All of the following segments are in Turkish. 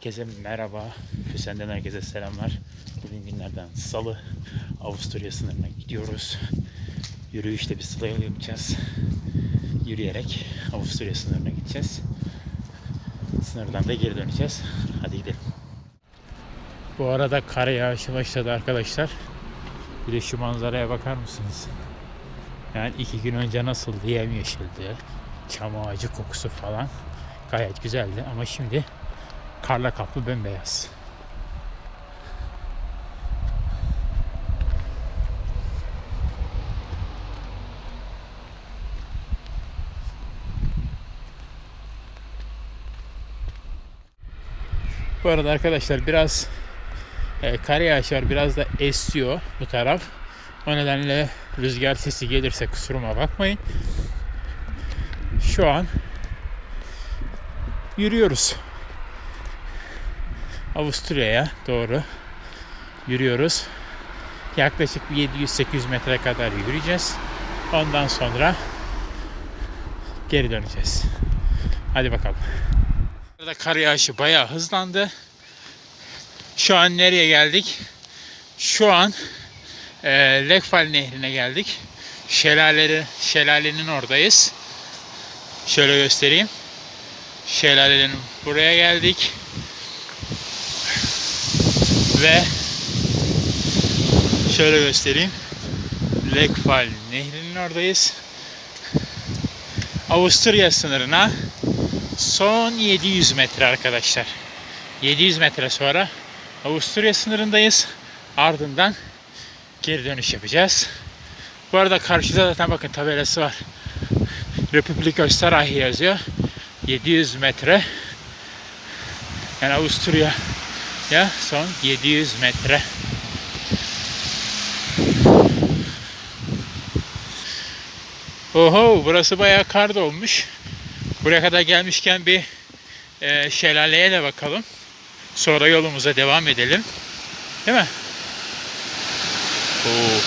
Herkese merhaba. Füsen'den herkese selamlar. Bugün günlerden salı. Avusturya sınırına gidiyoruz. Yürüyüşte bir sıla yol yapacağız. Yürüyerek Avusturya sınırına gideceğiz. Sınırdan da geri döneceğiz. Hadi gidelim. Bu arada kar yağışı başladı arkadaşlar. Bir de şu manzaraya bakar mısınız? Yani iki gün önce nasıldı yemyeşildi. Çam ağacı kokusu falan. Gayet güzeldi ama şimdi karla kaplı bembeyaz. Bu arada arkadaşlar biraz e, kar yağışı var. Biraz da esiyor bu taraf. O nedenle rüzgar sesi gelirse kusuruma bakmayın. Şu an yürüyoruz. Avusturya'ya doğru yürüyoruz. Yaklaşık 700-800 metre kadar yürüyeceğiz. Ondan sonra geri döneceğiz. Hadi bakalım. Burada kar yağışı bayağı hızlandı. Şu an nereye geldik? Şu an e, Lekfal Nehri'ne geldik. Şelaleleri, şelalenin oradayız. Şöyle göstereyim. Şelalenin buraya geldik. Ve şöyle göstereyim. Lekfal Nehri'nin oradayız. Avusturya sınırına son 700 metre arkadaşlar. 700 metre sonra Avusturya sınırındayız. Ardından geri dönüş yapacağız. Bu arada karşıda zaten bakın tabelası var. Republika Österreich yazıyor. 700 metre. Yani Avusturya ya son 700 metre. Oho burası bayağı kar dolmuş. Buraya kadar gelmişken bir e, şelaleye de bakalım. Sonra yolumuza devam edelim. Değil mi? Oo.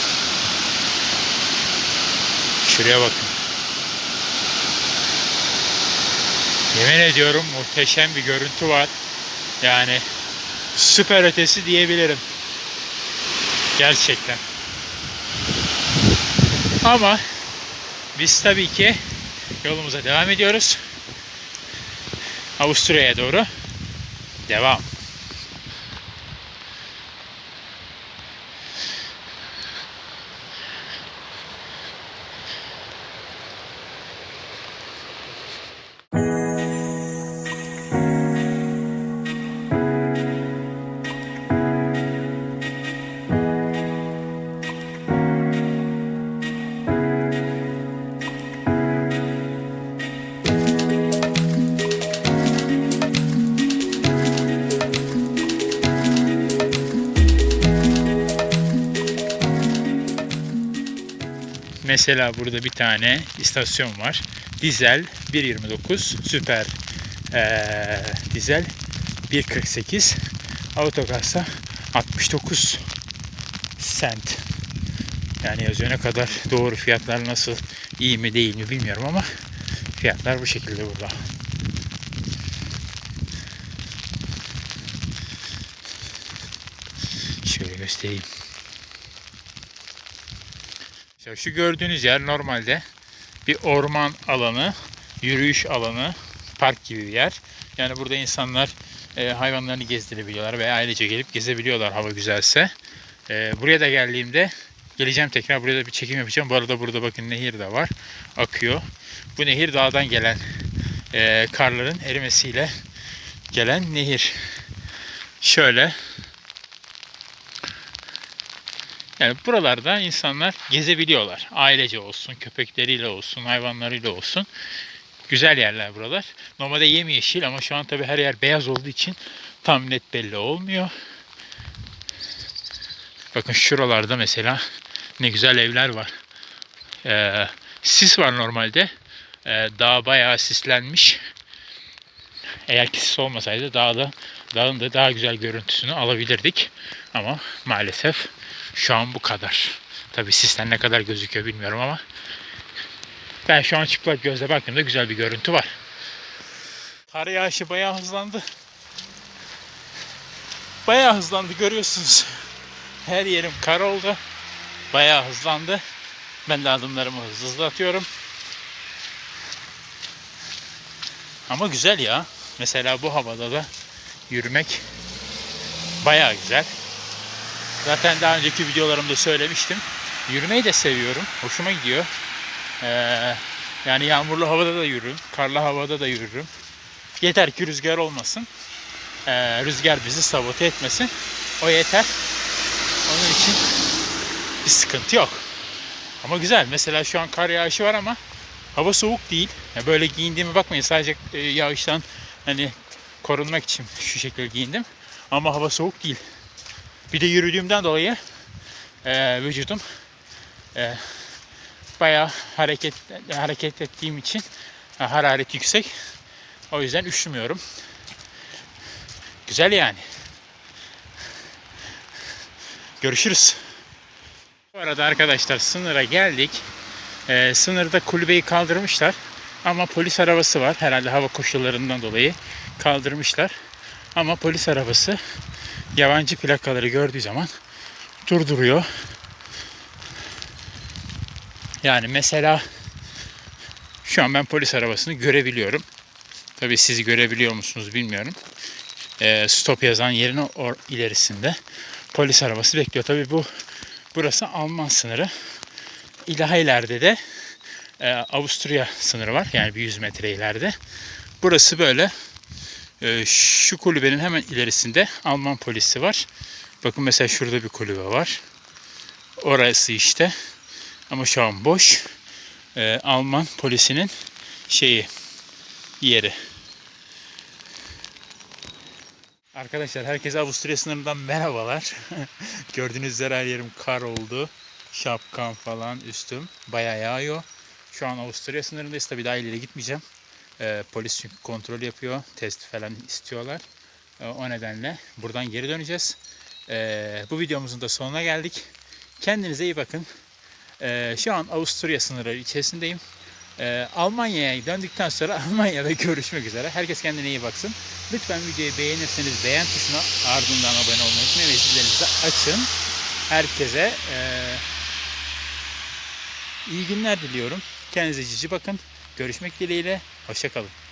Şuraya bakın. Yemin ediyorum muhteşem bir görüntü var. Yani süper ötesi diyebilirim. Gerçekten. Ama biz tabii ki yolumuza devam ediyoruz. Avusturya'ya doğru devam. Mesela burada bir tane istasyon var. Dizel 1.29, süper eee, dizel 1.48, autogazsa 69 sent. Yani yazıyor ne kadar doğru fiyatlar nasıl iyi mi değil mi bilmiyorum ama fiyatlar bu şekilde burada. Şöyle göstereyim. İşte şu gördüğünüz yer normalde bir orman alanı, yürüyüş alanı, park gibi bir yer. Yani burada insanlar e, hayvanlarını gezdirebiliyorlar ve ailece gelip gezebiliyorlar hava güzelse. E, buraya da geldiğimde geleceğim tekrar buraya da bir çekim yapacağım. Bu arada burada bakın nehir de var. Akıyor. Bu nehir dağdan gelen e, karların erimesiyle gelen nehir. Şöyle Yani buralarda insanlar gezebiliyorlar. Ailece olsun, köpekleriyle olsun, hayvanlarıyla olsun. Güzel yerler buralar. Normalde yemyeşil ama şu an tabii her yer beyaz olduğu için tam net belli olmuyor. Bakın şuralarda mesela ne güzel evler var. Ee, sis var normalde. Ee, dağ bayağı sislenmiş. Eğer ki sis olmasaydı dağda, dağın da daha güzel görüntüsünü alabilirdik. Ama maalesef şu an bu kadar. Tabi sisten ne kadar gözüküyor bilmiyorum ama ben şu an çıplak gözle baktığımda güzel bir görüntü var. Kar yağışı bayağı hızlandı. Bayağı hızlandı görüyorsunuz. Her yerim kar oldu. Bayağı hızlandı. Ben de adımlarımı hızlı. Ama güzel ya. Mesela bu havada da yürümek bayağı güzel. Zaten daha önceki videolarımda söylemiştim. Yürümeyi de seviyorum. Hoşuma gidiyor. Ee, yani yağmurlu havada da yürürüm. Karlı havada da yürürüm. Yeter ki rüzgar olmasın. Ee, rüzgar bizi sabote etmesin. O yeter. Onun için bir sıkıntı yok. Ama güzel. Mesela şu an kar yağışı var ama hava soğuk değil. Ya böyle giyindiğime bakmayın. Sadece e, yağıştan hani korunmak için şu şekilde giyindim. Ama hava soğuk değil. Bir de yürüdüğümden dolayı e, vücudum e, bayağı hareket hareket ettiğim için e, hararet yüksek. O yüzden üşümüyorum. Güzel yani. Görüşürüz. Bu arada arkadaşlar sınıra geldik. Ee, sınırda kulübeyi kaldırmışlar. Ama polis arabası var. Herhalde hava koşullarından dolayı kaldırmışlar. Ama polis arabası yabancı plakaları gördüğü zaman durduruyor. Yani mesela şu an ben polis arabasını görebiliyorum. Tabii siz görebiliyor musunuz bilmiyorum. Ee, stop yazan yerin or ilerisinde polis arabası bekliyor. Tabii bu burası Alman sınırı. İlahi ileride de e, Avusturya sınırı var. Yani bir 100 metre ileride. Burası böyle. E, şu kulübenin hemen ilerisinde Alman polisi var. Bakın mesela şurada bir kulübe var. Orası işte. Ama şu an boş. E, Alman polisinin şeyi yeri. Arkadaşlar herkese Avusturya sınırından merhabalar. Gördüğünüz üzere her yerim kar oldu. Şapkam falan üstüm bayağı yağıyor. Şu an Avusturya sınırındayız. Tabii daha ileri gitmeyeceğim. Ee, polis çünkü kontrol yapıyor. Test falan istiyorlar. Ee, o nedenle buradan geri döneceğiz. Ee, bu videomuzun da sonuna geldik. Kendinize iyi bakın. Ee, şu an Avusturya sınırları içerisindeyim. Ee, Almanya'ya döndükten sonra Almanya'da görüşmek üzere. Herkes kendine iyi baksın. Lütfen videoyu beğenirseniz beğen tuşuna ardından abone olmayı unutmayın ve zillerinizi açın. Herkese eee, iyi günler diliyorum. Kendinize cici bakın. Görüşmek dileğiyle. Hoşçakalın.